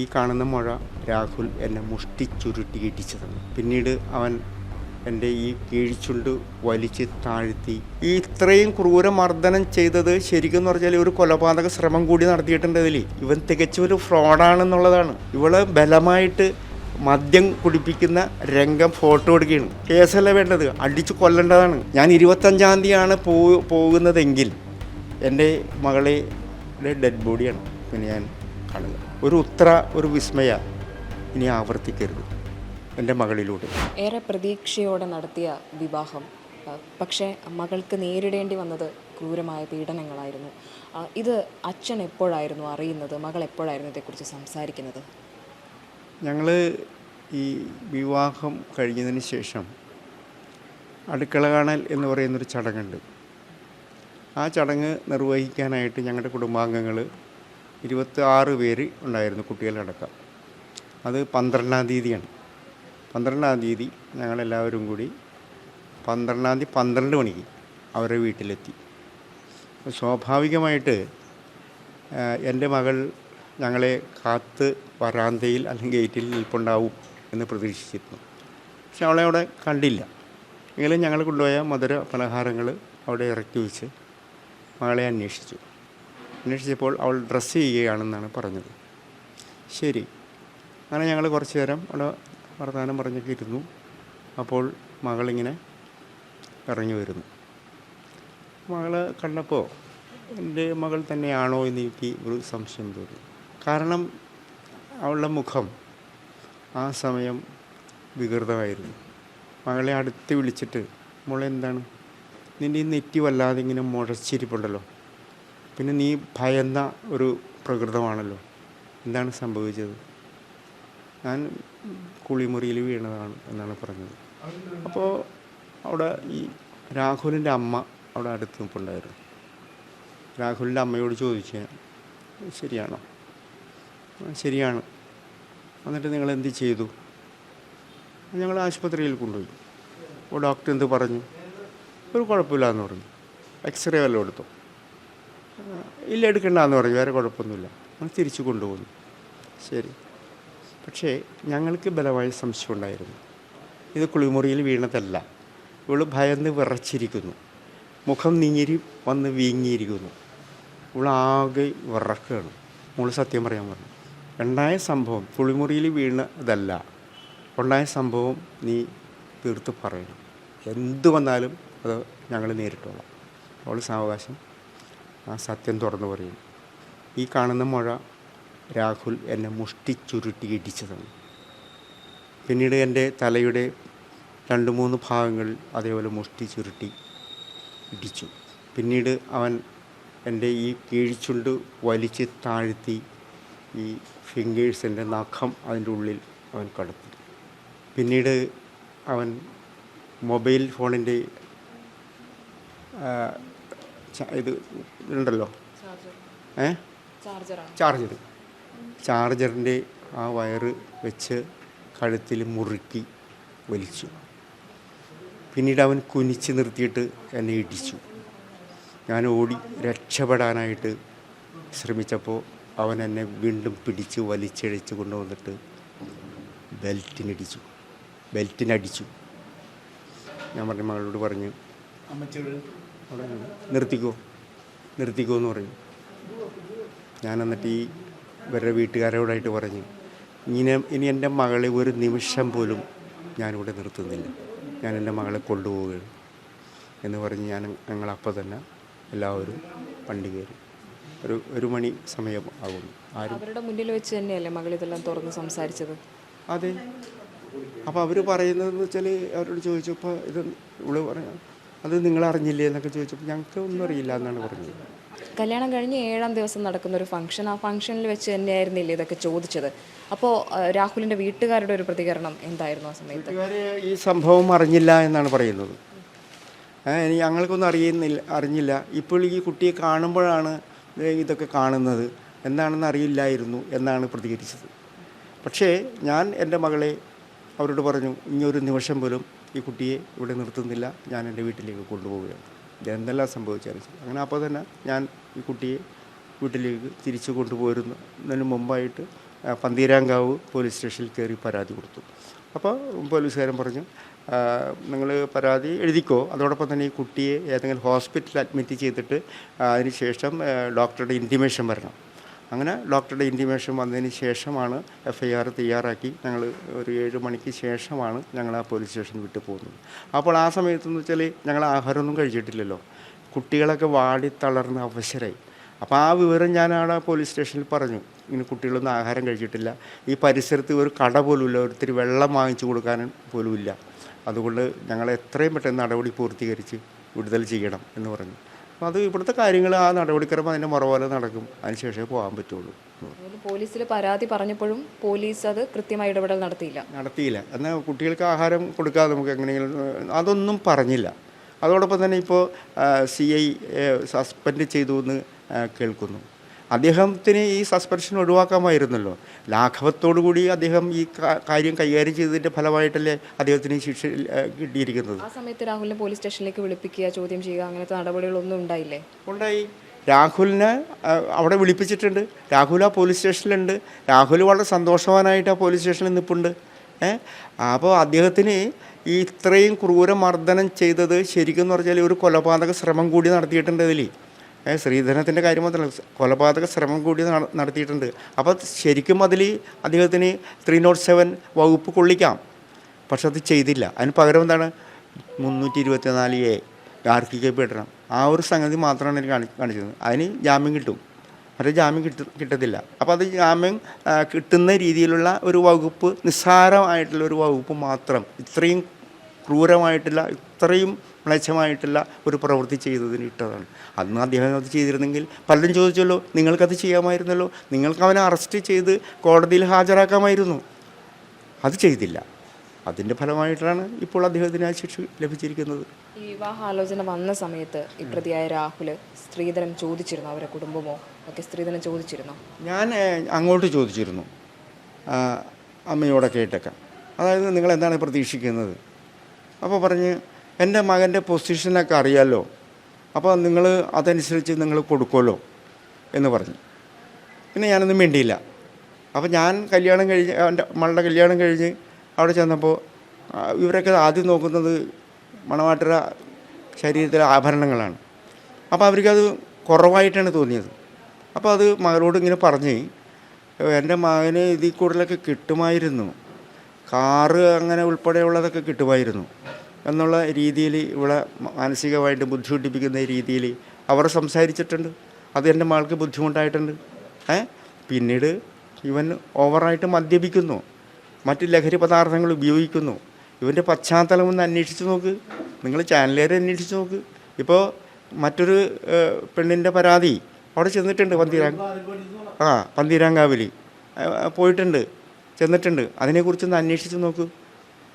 ഈ കാണുന്ന മുഴ രാഹുൽ എന്നെ മുഷ്ടി ചുരുട്ടി ഇടിച്ചതാണ്. പിന്നീട് അവൻ എന്റെ ഈ കീഴ്ചുണ്ട് വലിച്ച് താഴ്ത്തി. ഈ ഇത്രയും ക്രൂരമർദ്ദനം ചെയ്തത് ശരിക്കും പറഞ്ഞാൽ ഒരു കൊലപാതക ശ്രമം കൂടി നടത്തിയിട്ടുണ്ട് ഇവൻ തികച്ചും ഒരു ഫ്രോഡാണെന്നുള്ളതാണ്. ഇവൾ ബലമായിട്ട് മദ്യം കുടിപ്പിക്കുന്ന രംഗം ഫോട്ടോ എടുക്കുകയാണ്. കേസല്ല വേണ്ടത്? അടിച്ചു കൊല്ലേണ്ടതാണ്. ഞാൻ ഇരുപത്തഞ്ചാം തീയതിയാണ് പോ പോകുന്നതെങ്കിൽ എന്റെ മകളെ ഡെഡ് ബോഡിയാണ് പിന്നെ ഞാൻ കാണുക. ഒരു ഉത്തര ഒരു വിസ്മയ ഇനി ആവർത്തിക്കരുത്. എന്റെ മകളിലൂടെ. ഏറെ പ്രതീക്ഷയോടെ നടത്തിയ വിവാഹം. പക്ഷേ മകൾക്ക് നേരിടേണ്ടി വന്നത് ക്രൂരമായ പീഡനങ്ങളായിരുന്നു. ഇത് അച്ഛൻ എപ്പോഴായിരുന്നു അറിയുന്നത്? മകൾ എപ്പോഴായിരുന്നു ഇതേക്കുറിച്ച് സംസാരിക്കുന്നത്? ഞങ്ങൾ ഈ വിവാഹം കഴിഞ്ഞതിന് ശേഷം അടുക്കള കാണൽ എന്ന് പറയുന്നൊരു ചടങ്ങുണ്ട്. ആ ചടങ്ങ് നിർവഹിക്കാനായിട്ട് ഞങ്ങളുടെ കുടുംബാംഗങ്ങൾ ഇരുപത്തി ആറ് പേര് ഉണ്ടായിരുന്നു കുട്ടികളടക്കം അത് പന്ത്രണ്ടാം തീയതിയാണ്. പന്ത്രണ്ടാം തീയതി ഞങ്ങളെല്ലാവരും കൂടി പന്ത്രണ്ടാം തീയതി പന്ത്രണ്ട് മണിക്ക് അവരുടെ വീട്ടിലെത്തി. സ്വാഭാവികമായിട്ട് എന്റെ മകൾ ഞങ്ങളെ കാത്ത് വരാന്തയിൽ അല്ലെങ്കിൽ ഗേറ്റിൽ നിൽപ്പുണ്ടാവും എന്ന് പ്രതീക്ഷിച്ചിരുന്നു. പക്ഷെ അവളെ അവിടെ കണ്ടില്ല. എങ്കിലും ഞങ്ങൾ കൊണ്ടുപോയ മധുര പലഹാരങ്ങൾ അവിടെ ഇറക്കി വെച്ച് മകളെ അന്വേഷിച്ചു. അന്വേഷിച്ചപ്പോൾ അവൾ ഡ്രസ്സ് ചെയ്യുകയാണെന്നാണ് പറഞ്ഞത്. ശരി. അങ്ങനെ ഞങ്ങൾ കുറച്ച് നേരം അവിടെ വർത്തമാനം പറഞ്ഞൊക്കെ ഇരുന്നു. അപ്പോൾ മകളിങ്ങനെ ഇറങ്ങി വരുന്നു. മകളെ കണ്ടപ്പോൾ എന്റെ മകൾ തന്നെയാണോ എന്ന് എനിക്ക് ഒരു സംശയം തോന്നി. കാരണം അവളുടെ മുഖം ആ സമയം വികൃതമായിരുന്നു. മകളെ അടുത്ത് വിളിച്ചിട്ട് മോളെ എന്താണ്? നിന്റെ ഈ നെറ്റി വല്ലാതെ ഇങ്ങനെ മുഴച്ചിരിപ്പുണ്ടല്ലോ. പിന്നെ നീ ഭയന്ന ഒരു പ്രകൃതമാണല്ലോ. എന്താണ് സംഭവിച്ചത്? ഞാൻ കുളിമുറിയിൽ വീണതാണ് എന്നാണ് പറഞ്ഞത്. അപ്പോൾ അവിടെ ഈ രാഹുലിന്റെ അമ്മ അവിടെ അടുത്ത് നിൽപ്പുണ്ടായിരുന്നു രാഹുലിന്റെ അമ്മയോട് ചോദിച്ചു ഞാൻ, ശരിയാണോ? "ആ, ശരിയാണ്. എന്നിട്ട് നിങ്ങൾ എന്ത് ചെയ്തു? ഞങ്ങൾ ആശുപത്രിയിൽ കൊണ്ടുപോയി. അപ്പോൾ ഡോക്ടർ എന്ത് പറഞ്ഞു? ഒരു കുഴപ്പമില്ല എന്ന് പറഞ്ഞു. എക്സ്റേ വല്ലതും എടുത്തോ. "ആ, ഇല്ല എടുക്കണ്ടെന്ന് പറഞ്ഞു. വേറെ കുഴപ്പമൊന്നുമില്ല. നമ്മൾ തിരിച്ചു കൊണ്ടുപോകുന്നു. ശരി. പക്ഷേ ഞങ്ങൾക്ക് ബലമായ സംശയം ഉണ്ടായിരുന്നു. ഇത് കുളിമുറിയിൽ വീണതല്ല. ഇവൾ ഭയന്ന് വിറച്ചിരിക്കുന്നു. മുഖം നീങ്ങി വന്ന് വീങ്ങിയിരിക്കുന്നു. ഇവളാകെ വിറക്കുകയാണ്. മോൾ സത്യം പറയാൻ പറഞ്ഞു. ഉണ്ടായ സംഭവം കുളിമുറിയിൽ വീണതല്ല. ഉണ്ടായ സംഭവം നീ തീർത്ത് പറയണം. എന്ത് വന്നാലും അത് ഞങ്ങൾ നേരിട്ടോളാം. അവൾ സാവകാശം ആ സത്യം തുറന്നു പറയും. ഈ കാണുന്ന മുഴ രാഹുൽ എന്നെ മുഷ്ടി ചുരുട്ടി ഇടിച്ചതാണ്. പിന്നീട് എന്റെ തലയുടെ രണ്ട് മൂന്ന് ഭാഗങ്ങൾ അതേപോലെ മുഷ്ടി ചുരുട്ടി ഇടിച്ചു. പിന്നീട് അവൻ എന്റെ ഈ കീഴ്ചുണ്ട് വലിച്ച് താഴ്ത്തി ഈ ഫിംഗേഴ്സിന്റെ നഖം അതിന്റെ ഉള്ളിൽ അവൻ കടത്തി. പിന്നീട് അവൻ മൊബൈൽ ഫോണിന്റെ ഇത് ഉണ്ടല്ലോ ഏ? ചാർജർ. ചാർജറിന്റെ ആ വയറ് വെച്ച് കഴുത്തിൽ മുറുക്കി വലിച്ചു. പിന്നീട് അവൻ കുനിച്ച് നിർത്തിയിട്ട് എന്നെ ഇടിച്ചു. ഞാൻ ഓടി രക്ഷപ്പെടാനായിട്ട് ശ്രമിച്ചപ്പോൾ അവൻ എന്നെ വീണ്ടും പിടിച്ച് വലിച്ചിഴച്ച് കൊണ്ടുവന്നിട്ട് ബെൽറ്റിനടിച്ചു. ബെൽറ്റിനടിച്ചു. ഞാൻ പറഞ്ഞ മകളോട് പറഞ്ഞു നിർത്തിക്കോ. നിർത്തിക്കോ എന്ന് പറഞ്ഞു. ഞാൻ എന്നിട്ട് ഈ ഇവരുടെ വീട്ടുകാരോടായിട്ട് പറഞ്ഞു ഇങ്ങനെ ഇനി എന്റെ മകളെ ഒരു നിമിഷം പോലും ഞാനിവിടെ നിർത്തുന്നില്ല. ഞാൻ എന്റെ മകളെ കൊണ്ടുപോവുകയാണ്. എന്ന് പറഞ്ഞ് ഞാൻ ഞങ്ങളപ്പോൾ തന്നെ എല്ലാവരും വണ്ടി കയറി. ഒരു ഒരു മണി സമയം ആകുന്നു അവരുടെ മുന്നിൽ വെച്ച് തന്നെയല്ലേ മകൾ ഇതെല്ലാം തുറന്ന് സംസാരിച്ചത്? അതെ. അപ്പോൾ അവർ പറയുന്നതെന്ന് വെച്ചാൽ അവരോട് ചോദിച്ചപ്പോൾ ഇത് ഇവൾ പറയാം അത് നിങ്ങൾ അറിഞ്ഞില്ലേ എന്നൊക്കെ ചോദിച്ചപ്പോൾ ഞങ്ങൾക്ക് ഒന്നും അറിയില്ല എന്നാണ് പറഞ്ഞത്. കല്യാണം കഴിഞ്ഞ് ഏഴാം ദിവസം നടക്കുന്ന ഒരു ഫംഗ്ഷൻ ആ ഫംഗ്ഷനിൽ വെച്ച് തന്നെയായിരുന്നില്ലേ ഇതൊക്കെ ചോദിച്ചത്? അപ്പോൾ രാഹുലിന്റെ വീട്ടുകാരുടെ ഒരു പ്രതികരണം എന്തായിരുന്നു ആ സമയത്ത്? വീട്ടുകാർ ഈ സംഭവം അറിഞ്ഞില്ല എന്നാണ് പറയുന്നത്. ഏ, ഇനി ഞങ്ങൾക്കൊന്നും അറിയുന്നില്ല അറിഞ്ഞില്ല. ഇപ്പോൾ ഈ കുട്ടിയെ കാണുമ്പോഴാണ് ദേ ഇതൊക്കെ കാണുന്നത്. എന്താണെന്ന് അറിയില്ലായിരുന്നു എന്നാണ് പ്രതികരിച്ചത്. പക്ഷേ ഞാൻ എന്റെ മകളെ അവരോട് പറഞ്ഞു ഇനി ഒരു നിമിഷം പോലും ഈ കുട്ടിയെ ഇവിടെ നിർത്തുന്നില്ല. ഞാൻ എന്റെ വീട്ടിലേക്ക് കൊണ്ടുപോവുകയാണ്. ഇതെന്തെല്ലാം സംഭവിച്ചാലും അങ്ങനെ അപ്പോൾ തന്നെ ഞാൻ ഈ കുട്ടിയെ വീട്ടിലേക്ക് തിരിച്ചു കൊണ്ടുപോരുന്നതിന് മുമ്പായിട്ട് പന്തീരാങ്കാവ് പോലീസ് സ്റ്റേഷനിൽ കയറി പരാതി കൊടുത്തു. അപ്പോൾ പോലീസുകാരൻ പറഞ്ഞു നിങ്ങൾ പരാതി എഴുതിക്കോ. അതോടൊപ്പം തന്നെ ഈ കുട്ടിയെ ഏതെങ്കിലും ഹോസ്പിറ്റലിൽ അഡ്മിറ്റ് ചെയ്തിട്ട് അതിന് അതിനുശേഷം ഡോക്ടറുടെ ഇന്റിമേഷൻ വരണം. അങ്ങനെ ഡോക്ടറുടെ ഇന്റിമേഷൻ വന്നതിന് ശേഷമാണ് എഫ് ഐ ആർ തയ്യാറാക്കി. ഞങ്ങൾ ഒരു ഏഴ് മണിക്ക് ശേഷമാണ് ഞങ്ങൾ ആ പോലീസ് സ്റ്റേഷൻ വിട്ടു പോകുന്നത്. അപ്പോൾ ആ സമയത്തെന്ന് വെച്ചാൽ ഞങ്ങൾ ആഹാരമൊന്നും കഴിച്ചിട്ടില്ലല്ലോ. കുട്ടികളൊക്കെ വാടി തളർന്ന് അവശരായി. അപ്പോൾ ആ വിവരം ഞാൻ അവിടെ പോലീസ് സ്റ്റേഷനിൽ പറഞ്ഞു. ഇങ്ങനെ കുട്ടികളൊന്നും ആഹാരം കഴിച്ചിട്ടില്ല. ഈ പരിസരത്ത് ഒരു കട പോലുമില്ല. ഒരിത്തിരി വെള്ളം വാങ്ങിച്ചു കൊടുക്കാനും പോലുമില്ല. അതുകൊണ്ട് ഞങ്ങൾ എത്രയും പെട്ടെന്ന് നടപടി പൂർത്തീകരിച്ച് വിടുതൽ ചെയ്യണം എന്ന് പറഞ്ഞു. അത് ഇവിടുത്തെ കാര്യങ്ങൾ ആ നടപടിക്രമം അതിന്റെ മറപോലെ നടക്കും. അതിനുശേഷമേ പോകാൻ പറ്റുള്ളൂ. പോലീസിൽ പരാതി പറഞ്ഞപ്പോഴും പോലീസ് അത് കൃത്യമായി ഇടപെടൽ നടത്തിയില്ല. നടത്തിയില്ല. എന്നാൽ കുട്ടികൾക്ക് ആഹാരം കൊടുക്കാതെ നമുക്ക് എങ്ങനെയെങ്കിലും അതൊന്നും പറഞ്ഞില്ല. അതോടൊപ്പം തന്നെ ഇപ്പോൾ സി ഐ സസ്പെൻഡ് ചെയ്തു എന്ന് കേൾക്കുന്നു. അദ്ദേഹത്തിന് ഈ സസ്പെൻഷൻ ഒഴിവാക്കാമായിരുന്നല്ലോ. ലാഘവത്തോടു കൂടി അദ്ദേഹം ഈ കാര്യം കൈകാര്യം ചെയ്തതിന്റെ ഫലമായിട്ടല്ലേ അദ്ദേഹത്തിന് ശിക്ഷ കിട്ടിയിരിക്കുന്നത്. ആ സമയത്ത് രാഹുലിനെ പോലീസ് സ്റ്റേഷനിലേക്ക് വിളിപ്പിക്കുക ചോദ്യം ചെയ്യുക അങ്ങനത്തെ നടപടികളൊന്നും ഉണ്ടായില്ലേ? ഉണ്ടായി. രാഹുലിനെ അവിടെ വിളിപ്പിച്ചിട്ടുണ്ട്. രാഹുൽ ആ പോലീസ് സ്റ്റേഷനിലുണ്ട്. രാഹുൽ വളരെ സന്തോഷവാനായിട്ട് ആ പോലീസ് സ്റ്റേഷനിൽ നിൽപ്പുണ്ട് ഏഹ് അപ്പോൾ അദ്ദേഹത്തിന് ഈ ഇത്രയും ക്രൂരമർദ്ദനം ചെയ്തത് ശരിക്കും എന്ന് പറഞ്ഞാൽ ഒരു കൊലപാതക ശ്രമം കൂടി നടത്തിയിട്ടുണ്ട് അതിൽ ശ്രീധരത്തിന്റെ കാര്യം മാത്രമല്ല കൊലപാതക ശ്രമം കൂടി നടത്തിയിട്ടുണ്ട്. അപ്പോൾ ശരിക്കും അതിൽ അദ്ദേഹത്തിന് ത്രീ നോട്ട് സെവൻ വകുപ്പ് കൊള്ളിക്കാം. പക്ഷെ അത് ചെയ്തില്ല. അതിന് പകരം എന്താണ്? മുന്നൂറ്റി ഇരുപത്തിനാല് എ ആർക്കിക്കപ്പെടണം ആ ഒരു സംഗതി മാത്രമാണ് എനിക്ക് കാണി കാണിച്ചത് അതിന് ജാമ്യം കിട്ടും. മറ്റേ ജാമ്യം കിട്ട കിട്ടത്തില്ല. അപ്പോൾ അത് ജാമ്യം കിട്ടുന്ന രീതിയിലുള്ള ഒരു വകുപ്പ് നിസ്സാരമായിട്ടുള്ള ഒരു വകുപ്പ് മാത്രം ഇത്രയും ക്രൂരമായിട്ടുള്ള ഇത്രയും മ്ലേച്ഛമായിട്ടുള്ള ഒരു പ്രവൃത്തി ചെയ്തതിന് ഇട്ടതാണ്. അന്ന് അദ്ദേഹം അത് ചെയ്തിരുന്നെങ്കിൽ പലരും ചോദിച്ചല്ലോ നിങ്ങൾക്കത് ചെയ്യാമായിരുന്നല്ലോ? നിങ്ങൾക്ക് അവനെ അറസ്റ്റ് ചെയ്ത് കോടതിയിൽ ഹാജരാക്കാമായിരുന്നു. അത് ചെയ്തില്ല. അതിന്റെ ഫലമായിട്ടാണ് ഇപ്പോൾ അദ്ദേഹത്തിന് ആ ശിക്ഷ ലഭിച്ചിരിക്കുന്നത്. ഈ വിവാഹാലോചന വന്ന സമയത്ത് ഈ പ്രതിയായ രാഹുൽ സ്ത്രീധനം ചോദിച്ചിരുന്നു അവരുടെ കുടുംബമോ? ഒക്കെ സ്ത്രീധനം ചോദിച്ചിരുന്നു? ഞാൻ അങ്ങോട്ട് ചോദിച്ചിരുന്നു. അമ്മയോടൊക്കെ ആയിട്ടൊക്കെ. അതായത് നിങ്ങൾ എന്താണ് പ്രതീക്ഷിക്കുന്നത്? അപ്പോൾ പറഞ്ഞ് എന്റെ മകന്റെ പൊസിഷനൊക്കെ അറിയാമല്ലോ അപ്പോൾ നിങ്ങൾ അതനുസരിച്ച് നിങ്ങൾ കൊടുക്കുമല്ലോ എന്ന് പറഞ്ഞു. പിന്നെ ഞാനൊന്നും മിണ്ടിയില്ല. അപ്പോൾ ഞാൻ കല്യാണം കഴിഞ്ഞ് എന്റെ മകളുടെ കല്യാണം കഴിഞ്ഞ് അവിടെ ചെന്നപ്പോൾ ഇവരൊക്കെ ആദ്യം നോക്കുന്നത് മണവാട്ടര ശരീരത്തിലെ ആഭരണങ്ങളാണ്. അപ്പോൾ അവർക്കത് കുറവായിട്ടാണ് തോന്നിയത്. അപ്പോൾ അത് മകളോട് ഇങ്ങനെ പറഞ്ഞ് എന്റെ മകന് ഇതിൽ കൂടുതലൊക്കെ കിട്ടുമായിരുന്നു. കാറ് അങ്ങനെ ഉൾപ്പെടെയുള്ളതൊക്കെ കിട്ടുമായിരുന്നു. എന്നുള്ള രീതിയിൽ ഇവിടെ മാനസികമായിട്ട് ബുദ്ധിമുട്ടിപ്പിക്കുന്ന രീതിയിൽ അവർ സംസാരിച്ചിട്ടുണ്ട്. അത് എന്റെ മകൾക്ക് ബുദ്ധിമുട്ടായിട്ടുണ്ട്. ഏ? പിന്നീട് ഇവൻ ഓവറായിട്ട് മദ്യപിക്കുന്നു. മറ്റ് ലഹരി പദാർത്ഥങ്ങൾ ഉപയോഗിക്കുന്നു. ഇവന്റെ പശ്ചാത്തലം ഒന്ന് അന്വേഷിച്ച് നോക്ക്. നിങ്ങൾ ചാനലുകാരെ അന്വേഷിച്ച് നോക്ക്. ഇപ്പോൾ മറ്റൊരു പെണ്ണിന്റെ പരാതി അവിടെ ചെന്നിട്ടുണ്ട് പന്തീരാ ആ പന്തീരാങ്കാവിൽ. പോയിട്ടുണ്ട്. ചെന്നിട്ടുണ്ട്. അതിനെക്കുറിച്ചൊന്ന് അന്വേഷിച്ച് നോക്കൂ.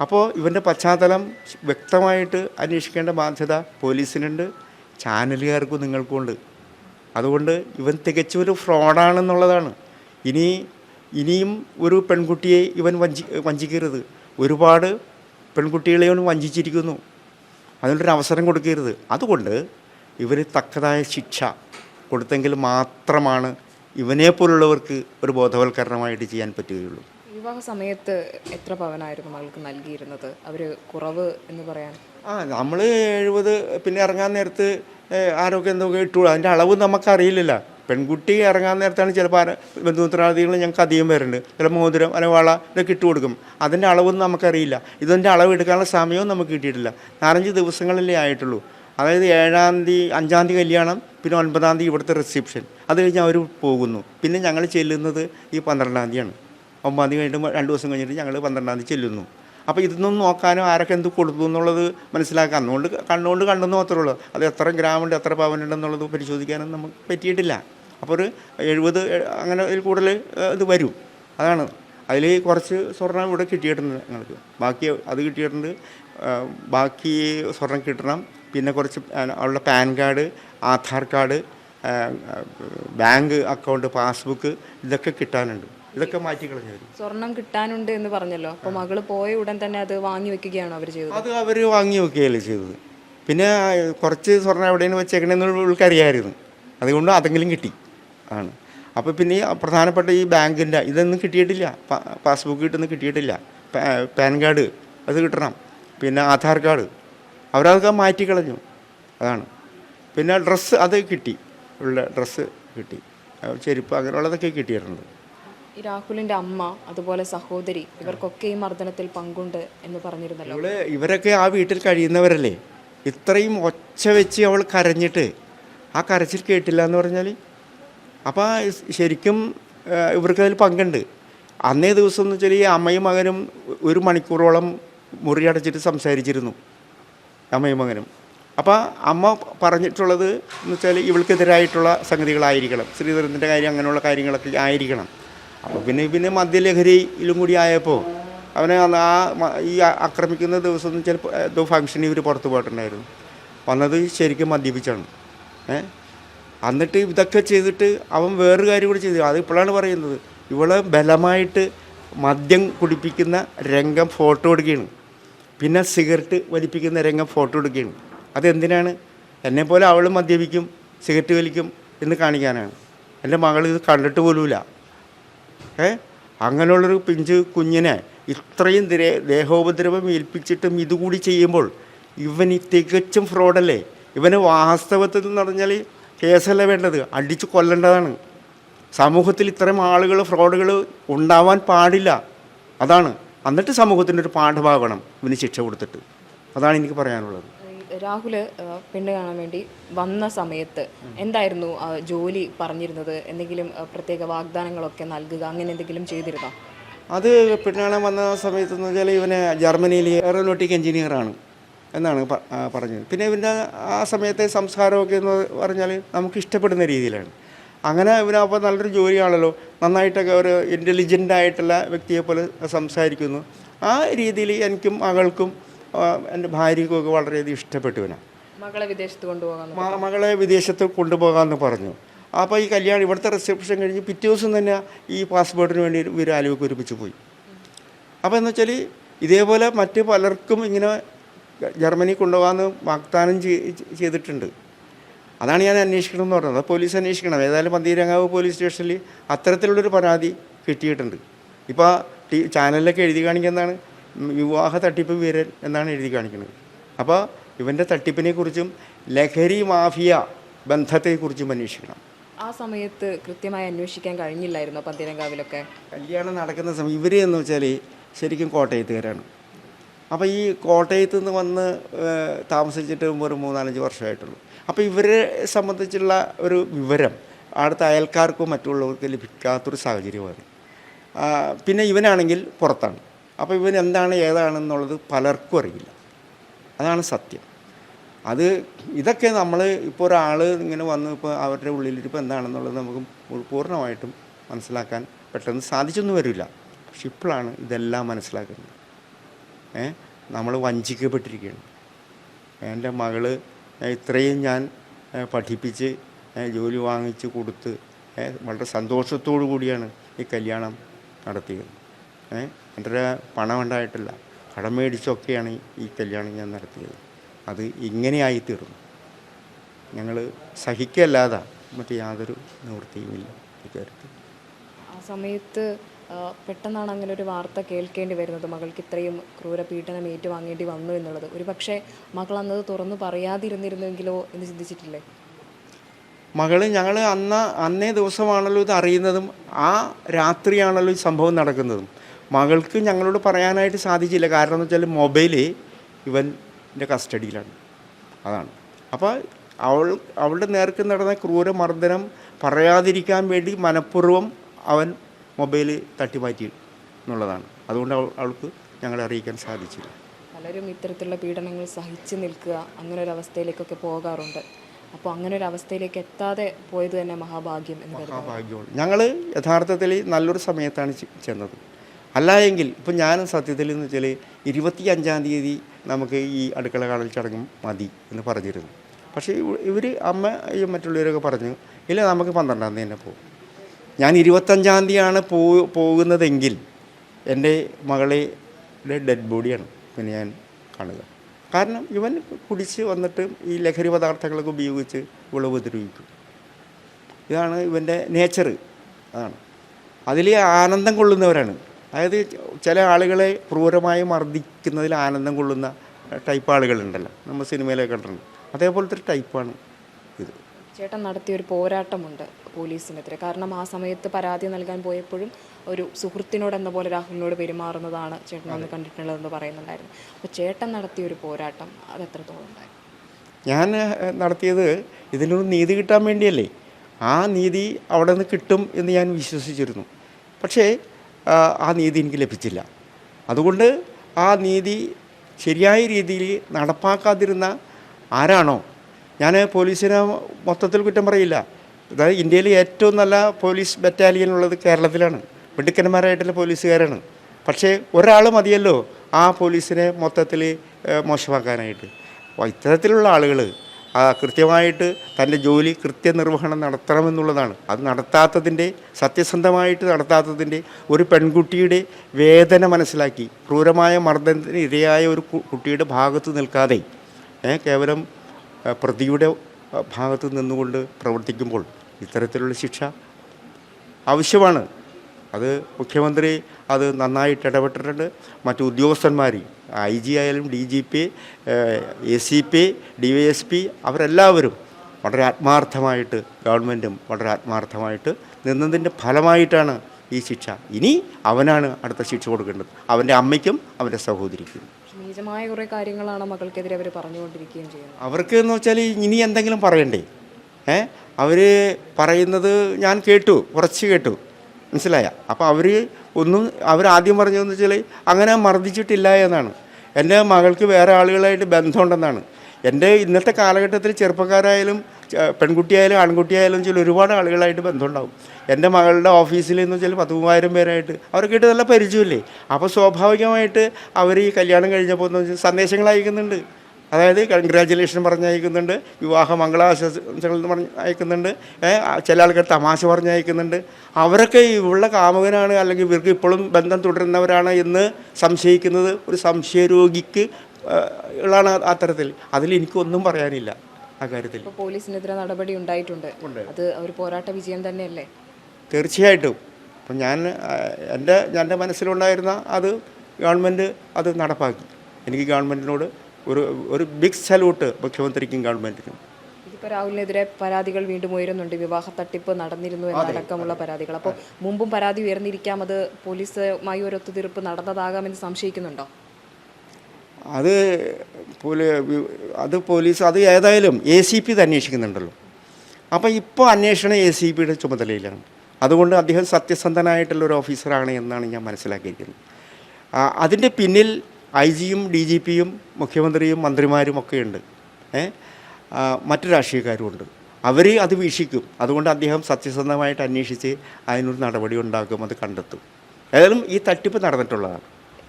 അപ്പോൾ ഇവന്റെ പശ്ചാത്തലം വ്യക്തമായിട്ട് അന്വേഷിക്കേണ്ട ബാധ്യത പോലീസിനുണ്ട് ചാനലുകാർക്കും നിങ്ങൾക്കും ഉണ്ട് അതുകൊണ്ട് ഇവൻ തികച്ചും ഒരു ഫ്രോഡാണെന്നുള്ളതാണ്. ഇനി ഇനിയും ഒരു പെൺകുട്ടിയെ ഇവൻ വഞ്ചി വഞ്ചിക്കരുത്. ഒരുപാട് പെൺകുട്ടികളെ ഇവൻ വഞ്ചിച്ചിരിക്കുന്നു. അതിനൊരു അവസരം കൊടുക്കരുത്. അതുകൊണ്ട് ഇവന് തക്കതായ ശിക്ഷ കൊടുത്തെങ്കിൽ മാത്രമാണ് ഇവനെപ്പോലുള്ളവർക്ക് ഒരു ബോധവൽക്കരണമായിട്ട് ചെയ്യാൻ പറ്റുകയുള്ളൂ. വിവാഹ സമയത്ത് എത്ര പവനായിരുന്നു മകൾക്ക് നൽകിയിരുന്നത്? അവർ കുറവ് എന്ന് പറയാൻ. ആ നമ്മൾ എഴുപത് പിന്നെ ഇറങ്ങാൻ നേരത്ത് ആരോഗ്യം എന്തൊക്കെ ഇട്ടുള്ളൂ അതിന്റെ അളവ് നമുക്കറിയില്ലല്ലോ. പെൺകുട്ടി ഇറങ്ങാൻ നേരത്താണ് ചിലപ്പോൾ ബന്ധുമിത്രാദികൾ ഞങ്ങൾക്ക് അധികം വരുന്നുണ്ട്. ചില മോതിരം അല്ലെ വള ഇതൊക്കെ ഇട്ട് കൊടുക്കും. അതിന്റെ അളവൊന്നും നമുക്കറിയില്ല. ഇതിന്റെ അളവ് എടുക്കാനുള്ള സമയവും നമുക്ക് കിട്ടിയിട്ടില്ല. നാലഞ്ച് ദിവസങ്ങളിലേ ആയിട്ടുള്ളൂ. അതായത് ഏഴാം തീയതി അഞ്ചാം തീയതി കല്യാണം പിന്നെ ഒൻപതാം തീയതി ഇവിടുത്തെ റിസപ്ഷൻ അത് കഴിഞ്ഞ് അവർ പോകുന്നു. പിന്നെ ഞങ്ങൾ ചെല്ലുന്നത് ഈ പന്ത്രണ്ടാം തീയതിയാണ്. ഒമ്പതാം തീയതി കഴിഞ്ഞിട്ട് രണ്ട് ദിവസം കഴിഞ്ഞിട്ട് ഞങ്ങൾ പന്ത്രണ്ടാം തീയതി ചെല്ലുന്നു. അപ്പോൾ ഇതൊന്നും നോക്കാനും ആരൊക്കെ എന്ത് കൊടുത്തു എന്നുള്ളത് മനസ്സിലാക്കാം അതുകൊണ്ട് കണ്ണുകൊണ്ട് കണ്ടെന്ന് മാത്രമേ ഉള്ളൂ. അത് എത്ര ഗ്രാമുണ്ട് എത്ര പവനുണ്ടെന്നുള്ളത് പരിശോധിക്കാനും നമുക്ക് പറ്റിയിട്ടില്ല. അപ്പോൾ ഒരു എഴുപത് അങ്ങനെ ഒരു കൂടുതൽ ഇത് വരും. അതാണ്. അതിൽ കുറച്ച് സ്വർണം ഇവിടെ കിട്ടിയിട്ടുണ്ട് ഞങ്ങൾക്ക്. ബാക്കി അത് കിട്ടിയിട്ടുണ്ട് ബാക്കി സ്വർണം കിട്ടണം. പിന്നെ കുറച്ച് ഉള്ള PAN card Aadhaar card bank account passbook ഇതൊക്കെ കിട്ടാനുണ്ട്. ഇതൊക്കെ മാറ്റി കളഞ്ഞു സ്വർണം കിട്ടാനുണ്ട് എന്ന് പറഞ്ഞല്ലോ. അപ്പോൾ മകൾ പോയ ഉടൻ തന്നെ അത് വാങ്ങി വെക്കുകയാണോ അവർ ചെയ്തത്? അത് അവർ വാങ്ങി വെക്കുകയല്ലേ ചെയ്തത്. പിന്നെ കുറച്ച് സ്വർണം എവിടെയാണ് വെച്ചേക്കണമെന്ന് അറിയായിരുന്നു അതുകൊണ്ട് അതെങ്കിലും കിട്ടി. ആണ്. അപ്പോൾ പിന്നെ പ്രധാനപ്പെട്ട ഈ ബാങ്കിന്റെ ഇതൊന്നും കിട്ടിയിട്ടില്ല. പാസ്ബുക്ക് കിട്ടുന്ന കിട്ടിയിട്ടില്ല. പാൻ കാർഡ് അത് കിട്ടണം. പിന്നെ ആധാർ കാർഡ്. അവരതൊക്കെ മാറ്റി കളഞ്ഞു. അതാണ്. പിന്നെ ഡ്രസ്സ് അത് കിട്ടി. ഉള്ള ഡ്രസ്സ് കിട്ടി. ചെരുപ്പ് അങ്ങനെയുള്ളതൊക്കെ കിട്ടിയിട്ടുണ്ട്. ഈ രാഹുലിന്റെ അമ്മ അതുപോലെ സഹോദരി ഇവർക്കൊക്കെ ഈ മർദ്ദനത്തിൽ പങ്കുണ്ട് എന്ന് പറഞ്ഞിരുന്നല്ലോ. അവൾ ഇവരൊക്കെ ആ വീട്ടിൽ കഴിയുന്നവരല്ലേ? ഇത്രയും ഒച്ച വെച്ച് അവൾ കരഞ്ഞിട്ട് ആ കരച്ചിൽ കേട്ടില്ല എന്ന് പറഞ്ഞാൽ അപ്പോൾ ശരിക്കും ഇവർക്ക് അതിൽ പങ്കുണ്ട്. അന്നേ ദിവസം എന്ന് വെച്ചാൽ ഈ അമ്മയും മകനും ഒരു മണിക്കൂറോളം മുറി അടച്ചിട്ട് സംസാരിച്ചിരുന്നു. അമ്മയും മകനും. അപ്പോൾ അമ്മ പറഞ്ഞിട്ടുള്ളത് എന്ന് വെച്ചാൽ ഇവൾക്കെതിരായിട്ടുള്ള സംഗതികളായിരിക്കണം. ശ്രീധരത്തിന്റെ കാര്യം അങ്ങനെയുള്ള കാര്യങ്ങളൊക്കെ ആയിരിക്കണം. അപ്പോൾ പിന്നെ പിന്നെ മദ്യലഹരിയിലും കൂടി ആയപ്പോൾ അവനെ ആ ഈ ആക്രമിക്കുന്ന ദിവസം ചിലപ്പോൾ എന്തോ ഫംഗ്ഷന് ഇവർ പുറത്ത് പോയിട്ടുണ്ടായിരുന്നു. വന്നത് ശരിക്കും മദ്യപിച്ചാണ്. ഏ? എന്നിട്ട് ഇതൊക്കെ ചെയ്തിട്ട് അവൻ വേറൊരു കാര്യം കൂടി ചെയ്തു. അത് ഇപ്പോഴാണ് പറയുന്നത്. ഇവളെ ബലമായിട്ട് മദ്യം കുടിപ്പിക്കുന്ന രംഗം ഫോട്ടോ എടുക്കുകയാണ്. പിന്നെ സിഗരറ്റ് വലിപ്പിക്കുന്ന രംഗം ഫോട്ടോ എടുക്കുകയാണ്. അതെന്തിനാണ്? എന്നെപ്പോലെ അവൾ മദ്യപിക്കും സിഗരറ്റ് വലിക്കും എന്ന് കാണിക്കാനാണ്. എന്റെ മകൾ ഇത് കണ്ടിട്ട് പോലുമില്ല. അങ്ങനെയുള്ളൊരു പിഞ്ച് കുഞ്ഞിനെ ഇത്രയും ദേ- ദേഹോപദ്രവം ഏൽപ്പിച്ചിട്ടും ഇതുകൂടി ചെയ്യുമ്പോൾ ഇവൻ ഈ തികച്ചും ഫ്രോഡല്ലേ? ഇവന് വാസ്തവത്തിൽ എന്ന് പറഞ്ഞാൽ കേസല്ല വേണ്ടത്? അടിച്ചു കൊല്ലേണ്ടതാണ്. സമൂഹത്തിൽ ഇത്രയും ആളുകൾ ഫ്രോഡുകൾ ഉണ്ടാവാൻ പാടില്ല. അതാണ്. എന്നിട്ട് സമൂഹത്തിന്റെ ഒരു പാഠമാകണം ഇവന് ശിക്ഷ കൊടുത്തിട്ട്. അതാണ് എനിക്ക് പറയാനുള്ളത്. ഈ രാഹുൽ പെണ്ണ് കാണാൻ വേണ്ടി വന്ന സമയത്ത് എന്തായിരുന്നു ജോലി പറഞ്ഞിരുന്നത്? എന്തെങ്കിലും പ്രത്യേക വാഗ്ദാനങ്ങളൊക്കെ നൽകുക അങ്ങനെ എന്തെങ്കിലും ചെയ്തിരുന്നോ? അത് പെണ്ണാണാൻ വന്ന സമയത്ത് എന്ന് വെച്ചാൽ ഇവന് ജർമ്മനിയിൽ എയറോനോട്ടിക് എഞ്ചിനീയറാണ് എന്നാണ് പറഞ്ഞത്. പിന്നെ ഇവന്റെ ആ സമയത്തെ സംസ്കാരമൊക്കെ എന്ന് പറഞ്ഞാൽ നമുക്ക് ഇഷ്ടപ്പെടുന്ന രീതിയിലാണ്. അങ്ങനെ ഇവനപ്പോൾ നല്ലൊരു ജോലിയാണല്ലോ. നന്നായിട്ടൊക്കെ ഒരു ഇന്റലിജന്റ് ആയിട്ടുള്ള വ്യക്തിയെ പോലെ സംസാരിക്കുന്നു. ആ രീതിയിൽ എനിക്കും മകൾക്കും എന്റെ ഭാര്യയ്ക്കൊക്കെ വളരെയധികം ഇഷ്ടപ്പെട്ടുവനാണ് മകളെ വിദേശത്ത് കൊണ്ടുപോകാൻ മകളെ വിദേശത്ത് കൊണ്ടുപോകാമെന്ന് പറഞ്ഞു. അപ്പോൾ ഈ കല്യാണം ഇവിടുത്തെ റിസപ്ഷൻ കഴിഞ്ഞ് പിറ്റേ ദിവസം തന്നെ ഈ പാസ്പോർട്ടിന് വേണ്ടി ഇവർ ആലുവൊക്കെ ഒരുമിച്ച് പോയി. അപ്പോൾ എന്ന് വെച്ചാൽ ഇതേപോലെ മറ്റ് പലർക്കും ഇങ്ങനെ ജർമ്മനി കൊണ്ടുപോകാമെന്ന് വാഗ്ദാനം ചെയ്തിട്ടുണ്ട്. അതാണ് ഞാൻ അന്വേഷിക്കണം എന്ന് പറഞ്ഞത് പോലീസ് അന്വേഷിക്കണം. ഏതായാലും പന്തീരങ്ങാവ് പോലീസ് സ്റ്റേഷനിൽ അത്തരത്തിലുള്ളൊരു പരാതി കിട്ടിയിട്ടുണ്ട്. ഇപ്പോൾ ടി ചാനലിലൊക്കെ എഴുതി കാണിക്കുന്നതാണ്. വിവാഹ തട്ടിപ്പ് വിരൽ എന്നാണ് എഴുതി കാണിക്കുന്നത്. അപ്പോൾ ഇവന്റെ തട്ടിപ്പിനെക്കുറിച്ചും ലഹരി മാഫിയ ബന്ധത്തെക്കുറിച്ചും അന്വേഷിക്കണം. ആ സമയത്ത് കൃത്യമായി അന്വേഷിക്കാൻ കഴിഞ്ഞില്ലായിരുന്നു പന്തിരങ്കാവിലൊക്കെ? കല്യാണം നടക്കുന്ന സമയം ഇവർ എന്ന് വെച്ചാൽ ശരിക്കും കോട്ടയത്തുകാരാണ്. അപ്പോൾ ഈ കോട്ടയത്ത് നിന്ന് വന്ന് താമസിച്ചിട്ട് ഒരു മൂന്നാലഞ്ച് വർഷമായിട്ടുള്ളൂ. അപ്പോൾ ഇവരെ സംബന്ധിച്ചുള്ള ഒരു വിവരം അടുത്ത അയൽക്കാർക്കോ മറ്റുള്ളവർക്ക് ലഭിക്കാത്തൊരു സാഹചര്യമാണ്. പിന്നെ ഇവനാണെങ്കിൽ പുറത്താണ്. അപ്പോൾ ഇവൻ എന്താണ് ഏതാണെന്നുള്ളത് പലർക്കും അറിയില്ല. അതാണ് സത്യം. അത് ഇതൊക്കെ നമ്മൾ ഇപ്പോൾ ഒരാൾ ഇങ്ങനെ വന്ന് ഇപ്പോൾ അവരുടെ ഉള്ളിലിരിപ്പോൾ എന്താണെന്നുള്ളത് നമുക്ക് പൂർണമായിട്ടും മനസ്സിലാക്കാൻ പെട്ടെന്ന് സാധിച്ചൊന്നും വരില്ല. പക്ഷെ ഇപ്പോഴാണ് ഇതെല്ലാം മനസ്സിലാക്കുന്നത്. ഏ? നമ്മൾ വഞ്ചിക്കപ്പെട്ടിരിക്കുകയാണ്. എന്റെ മകൾ ഇത്രയും ഞാൻ പഠിപ്പിച്ച് ജോലി വാങ്ങിച്ച് കൊടുത്ത് വളരെ സന്തോഷത്തോടു കൂടിയാണ് ഈ കല്യാണം നടത്തിയത്. എന്റെ പണമുണ്ടായിട്ടില്ല. പണം ഉണ്ടായിട്ടില്ല കടം മേടിച്ചൊക്കെയാണ് ഈ കല്യാണം ഞാൻ നടത്തിയത്. അത് ഇങ്ങനെയായി തീർന്നു ഞങ്ങൾ സഹിക്കല്ലാതെ. മറ്റ് യാതൊരു നിവൃത്തിയുമില്ല ഇക്കാര്യത്തിൽ ആ സമയത്ത് പെട്ടെന്നാണ് അങ്ങനെ ഒരു വാർത്ത കേൾക്കേണ്ടി വരുന്നത്. മകൾക്ക് ഇത്രയും ക്രൂര പീഡനം ഏറ്റുവാങ്ങേണ്ടി വന്നു എന്നുള്ളത്. ഒരു പക്ഷേ മകൾ അന്നത് തുറന്നു പറയാതിരുന്നിരുന്നെങ്കിലോ എന്ന് ചിന്തിച്ചിട്ടില്ലേ? മകൾ ഞങ്ങൾ അന്ന് അന്നേ ദിവസമാണല്ലോ ഇത് അറിയുന്നതും ആ രാത്രിയാണല്ലോ ഈ സംഭവം നടക്കുന്നതും. മകൾക്ക് ഞങ്ങളോട് പറയാനായിട്ട് സാധിച്ചില്ല. കാരണം എന്ന് വെച്ചാൽ മൊബൈൽ ഇവന്റെ കസ്റ്റഡിയിലാണ്. അതാണ്. അപ്പോൾ അവൾ അവളുടെ നേർക്ക് നടന്ന ക്രൂരമർദ്ദനം പറയാതിരിക്കാൻ വേണ്ടി മനഃപൂർവം അവൻ മൊബൈൽ തട്ടിമാറ്റി എന്നുള്ളതാണ്. അതുകൊണ്ട് അവൾക്ക് ഞങ്ങളെ അറിയിക്കാൻ സാധിച്ചില്ല. പലരും ഇത്തരത്തിലുള്ള പീഡനങ്ങൾ സഹിച്ച് നിൽക്കുക അങ്ങനെ ഒരു അവസ്ഥയിലേക്കൊക്കെ പോകാറുണ്ട്. അപ്പോൾ അങ്ങനെ ഒരു അവസ്ഥയിലേക്ക് എത്താതെ പോയത് തന്നെ മഹാഭാഗ്യം എന്ന് മഹാഭാഗ്യമാണ്. ഞങ്ങൾ യഥാർത്ഥത്തിൽ നല്ലൊരു സമയത്താണ് ചെന്നത്. അല്ല എങ്കിൽ ഇപ്പം ഞാൻ സത്യത്തിൽ എന്ന് വെച്ചാൽ ഇരുപത്തി അഞ്ചാം തീയതി നമുക്ക് ഈ അടുക്കള കാണൽ ചടങ്ങും മതി എന്ന് പറഞ്ഞിരുന്നു. പക്ഷേ ഇവർ അമ്മ മറ്റുള്ളവരൊക്കെ പറഞ്ഞു ഇല്ല നമുക്ക് പന്ത്രണ്ടാം തീയതി തന്നെ പോകും ഞാൻ ഇരുപത്തഞ്ചാം തീയതിയാണ് പോ പോകുന്നതെങ്കിൽ എന്റെ മകളെ ഡെഡ് ബോഡിയാണ് പിന്നെ ഞാൻ കാണുക. കാരണം ഇവൻ കുടിച്ച് വന്നിട്ട് ഈ ലഹരി പദാർത്ഥങ്ങളൊക്കെ ഉപയോഗിച്ച് ഇവളെ ഉപദ്രവിക്കും. ഇതാണ് ഇവന്റെ നേച്ചർ അതാണ്. അതിൽ ആനന്ദം കൊള്ളുന്നവരാണ്. അതായത് ചില ആളുകളെ ക്രൂരമായി മർദ്ദിക്കുന്നതിൽ ആനന്ദം കൊള്ളുന്ന ടൈപ്പ് ആളുകളുണ്ടല്ലോ. നമ്മൾ സിനിമയിലൊക്കെ കണ്ടിട്ടുണ്ട്. അതേപോലത്തെ ഒരു ടൈപ്പാണ് ഇത്. ചേട്ടൻ നടത്തിയ ഒരു പോരാട്ടമുണ്ട് പോലീസിനെതിരെ കാരണം ആ സമയത്ത് പരാതി നൽകാൻ പോയപ്പോഴും ഒരു സുഹൃത്തിനോട് എന്ന പോലെ രാഹുലിനോട് പെരുമാറുന്നതാണ് ചേട്ടൻ അന്ന് കണ്ടിട്ടുള്ളതെന്ന് പറയുന്നുണ്ടായിരുന്നു. അപ്പോൾ ചേട്ടൻ നടത്തിയ ഒരു പോരാട്ടം അത് എത്രത്തോളം ഉണ്ടായിരുന്നു ഞാൻ നടത്തിയത് ഇതിനൊരു നീതി കിട്ടാൻ വേണ്ടിയല്ലേ? ആ നീതി അവിടെ നിന്ന് കിട്ടും എന്ന് ഞാൻ വിശ്വസിച്ചിരുന്നു. പക്ഷേ ആ, നീതി എനിക്ക് ലഭിച്ചില്ല. അതുകൊണ്ട് ആ നീതി ശരിയായ രീതിയിൽ നടപ്പാക്കാതിരുന്ന ആരാണോ? ഞാൻ പോലീസിനെ മൊത്തത്തിൽ കുറ്റം പറയില്ല. അതായത് ഇന്ത്യയിലെ ഏറ്റവും നല്ല പോലീസ് ബറ്റാലിയൻ ഉള്ളത് കേരളത്തിലാണ്. മിടുക്കന്മാരായിട്ടുള്ള പോലീസുകാരാണ്. പക്ഷേ ഒരാൾ മതിയല്ലോ ആ പോലീസിനെ മൊത്തത്തിൽ മോശമാക്കാനായിട്ട്. ഇത്തരത്തിലുള്ള ആളുകൾ കൃത്യമായിട്ട് തന്റെ ജോലി കൃത്യനിർവഹണം നടത്തണമെന്നുള്ളതാണ്. അത് നടത്താത്തതിന്റെ സത്യസന്ധമായിട്ട് നടത്താത്തതിന്റെ ഒരു പെൺകുട്ടിയുടെ വേദന മനസ്സിലാക്കി ക്രൂരമായ മർദ്ദനത്തിന് ഇരയായ ഒരു കുട്ടിയുടെ ഭാഗത്ത് നിൽക്കാതെ കേവലം പ്രതിയുടെ ഭാഗത്ത് നിന്നുകൊണ്ട് പ്രവർത്തിക്കുമ്പോൾ ഇത്തരത്തിലുള്ള ശിക്ഷ ആവശ്യമാണ്. അത് മുഖ്യമന്ത്രി അത് നന്നായിട്ട് ഇടപെട്ടിട്ടുണ്ട്. മറ്റു ഉദ്യോഗസ്ഥന്മാർ ഐ ജി ആയാലും D G P A C P D Y S P അവരെല്ലാവരും വളരെ ആത്മാർത്ഥമായിട്ട് ഗവൺമെന്റും വളരെ ആത്മാർത്ഥമായിട്ട് നിന്നതിന്റെ ഫലമായിട്ടാണ് ഈ ശിക്ഷ. ഇനി അവനാണ് അടുത്ത ശിക്ഷ കൊടുക്കേണ്ടത്. അവന്റെ അമ്മയ്ക്കും അവന്റെ സഹോദരിക്കും. നീചമായ കുറേ കാര്യങ്ങളാണ് മകൾക്കെതിരെ അവർ പറഞ്ഞുകൊണ്ടിരിക്കുകയും ചെയ്യുന്നത്. അവർക്ക് എന്ന് വെച്ചാൽ ഇനി എന്തെങ്കിലും പറയണ്ടേ? ഏ അവർ പറയുന്നത് ഞാൻ കേട്ടു കുറച്ച് കേട്ടു. മനസ്സിലായ? അപ്പോൾ അവർ ഒന്നും അവരാദ്യം പറഞ്ഞതെന്ന് വെച്ചാൽ അങ്ങനെ മർദ്ദിച്ചിട്ടില്ല എന്നാണ്. എന്റെ മകൾക്ക് വേറെ ആളുകളായിട്ട് ബന്ധമുണ്ടെന്നാണ്. എന്റെ ഇന്നത്തെ കാലഘട്ടത്തിൽ ചെറുപ്പക്കാരായാലും പെൺകുട്ടിയായാലും ആൺകുട്ടിയായാലും ചില ഒരുപാട് ആളുകളായിട്ട് ബന്ധമുണ്ടാവും. എന്റെ മകളുടെ ഓഫീസിൽ എന്ന് വെച്ചാൽ പത്ത് മൂവായിരം പേരായിട്ട് അവർക്കായിട്ട് നല്ല പരിചയമില്ലേ? അപ്പോൾ സ്വാഭാവികമായിട്ട് അവർ ഈ കല്യാണം കഴിഞ്ഞപ്പോൾ എന്ന് വെച്ചാൽ സന്ദേശങ്ങൾ അയക്കുന്നുണ്ട്. അതായത് കൺഗ്രാജുലേഷൻ പറഞ്ഞ് അയക്കുന്നുണ്ട് വിവാഹ മംഗളാശംസകൾ പറഞ്ഞ് അയക്കുന്നുണ്ട് ചില ആൾക്കാർ തമാശ പറഞ്ഞ് അയക്കുന്നുണ്ട്. അവരൊക്കെ ഇവിടെ കാമുകനാണ് അല്ലെങ്കിൽ ഇവർക്ക് ഇപ്പോഴും ബന്ധം തുടരുന്നവരാണ് എന്ന് സംശയിക്കുന്നത് ഒരു സംശയരോഗിക്ക് ഉള്ളതാണ് അത്തരത്തിൽ അതിൽ എനിക്കൊന്നും പറയാനില്ല ആ കാര്യത്തിൽ. പോലീസിനെതിരെ നടപടി ഉണ്ടായിട്ടുണ്ട്. അത് ഒരു പോരാട്ട വിജയം തന്നെയല്ലേ? തീർച്ചയായിട്ടും. അപ്പം ഞാൻ എന്റെ എന്റെ മനസ്സിലുണ്ടായിരുന്ന അത് ഗവൺമെന്റ് അത് നടപ്പാക്കി. എനിക്ക് ഗവൺമെന്റിനോട് ഒരു ഒരു ബിഗ് സല്യൂട്ട് മുഖ്യമന്ത്രിക്കും ഗവൺമെന്റിനും രാഹുലിനെതിരെ പരാതികൾ വീണ്ടും ഉയരുന്നുണ്ട്. വിവാഹ തട്ടിപ്പ് നടന്നിരുന്നു എന്നടക്കമുള്ള പരാതികൾ. അപ്പോൾ മുമ്പും പരാതി ഉയർന്നിരിക്കാം. അത് പോലീസുമായി ഒരു ഒത്തുതീർപ്പ് നടന്നതാകാമെന്ന് സംശയിക്കുന്നുണ്ടോ? അത് പോലീ അത് പോലീസ് അത് ഏതായാലും എ സി പി ഇത് അന്വേഷിക്കുന്നുണ്ടല്ലോ. അപ്പോൾ ഇപ്പോൾ അന്വേഷണം എ സി പിയുടെ ചുമതലയിലാണ്. അതുകൊണ്ട് അദ്ദേഹം സത്യസന്ധനായിട്ടുള്ള ഒരു ഓഫീസറാണ് എന്നാണ് ഞാൻ മനസ്സിലാക്കിയിരിക്കുന്നത്. അതിന്റെ പിന്നിൽ ഐ ജിയും ഡി ജി പിയും മുഖ്യമന്ത്രിയും മന്ത്രിമാരും ഒക്കെ ഉണ്ട്. ഏ? മറ്റു രാഷ്ട്രീയക്കാരും ഉണ്ട്. അവർ അത് വീക്ഷിക്കും. അതുകൊണ്ട് അദ്ദേഹം സത്യസന്ധമായിട്ട് അന്വേഷിച്ച് അതിനൊരു നടപടി ഉണ്ടാക്കും അത് കണ്ടെത്തും. ഏതായാലും ഈ തട്ടിപ്പ് നടന്നിട്ടുള്ളതാണ്.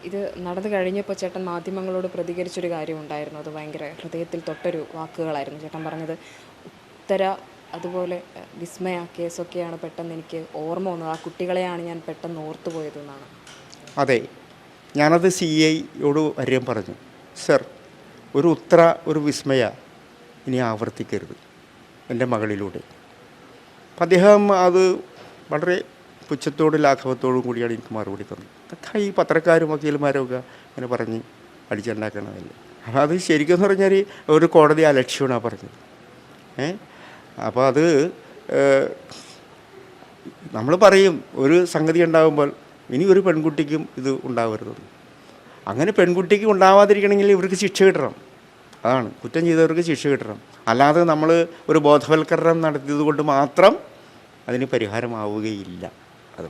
ഇത് നടന്നു കഴിഞ്ഞപ്പോൾ ചേട്ടൻ മാധ്യമങ്ങളോട് പ്രതികരിച്ചൊരു കാര്യം ഉണ്ടായിരുന്നു അത് ഭയങ്കര ഹൃദയത്തിൽ തൊട്ടൊരു വാക്കുകളായിരുന്നു. ചേട്ടൻ പറഞ്ഞത് ഉത്തര അതുപോലെ വിസ്മയ കേസൊക്കെയാണ് പെട്ടെന്ന് എനിക്ക് ഓർമ്മ വന്നത്. ആ കുട്ടികളെയാണ് ഞാൻ പെട്ടെന്ന് ഓർത്തു പോയതെന്നാണ് അതെ. ഞാനത് സി ഐയോട് വരെയും പറഞ്ഞു. സർ ഒരു ഉത്ര ഒരു വിസ്മയ ഇനി ആവർത്തിക്കരുത് എന്റെ മകളിലൂടെ. അപ്പം അദ്ദേഹം അത് വളരെ പുച്ഛത്തോടും ലാഘവത്തോടും കൂടിയാണ് എനിക്ക് മറുപടി തന്നത്. അതൊക്കെ ഈ പത്രക്കാരും വക്കീലുമാരും ഒക്കെ അങ്ങനെ പറഞ്ഞ് അടിച്ചുണ്ടാക്കണതല്ലേ. അപ്പം അത് ശരിക്കും പറഞ്ഞാൽ ഒരു കോടതി അലക്ഷ്യമാണ് പറഞ്ഞത്. ഏ? അപ്പോൾ അത് നമ്മൾ പറയും ഒരു സംഗതി ഉണ്ടാകുമ്പോൾ ഇനി ഒരു പെൺകുട്ടിക്കും ഇത് ഉണ്ടാവരുതെന്ന് അങ്ങനെ പെൺകുട്ടിക്ക് ഉണ്ടാവാതിരിക്കണമെങ്കിൽ ഇവർക്ക് ശിക്ഷ കിട്ടണം. അതാണ്. കുറ്റം ചെയ്തവർക്ക് ശിക്ഷ കിട്ടണം. അല്ലാതെ നമ്മൾ ഒരു ബോധവൽക്കരണം നടത്തിയത് കൊണ്ട് മാത്രം അതിന് പരിഹാരമാവുകയില്ല. അത്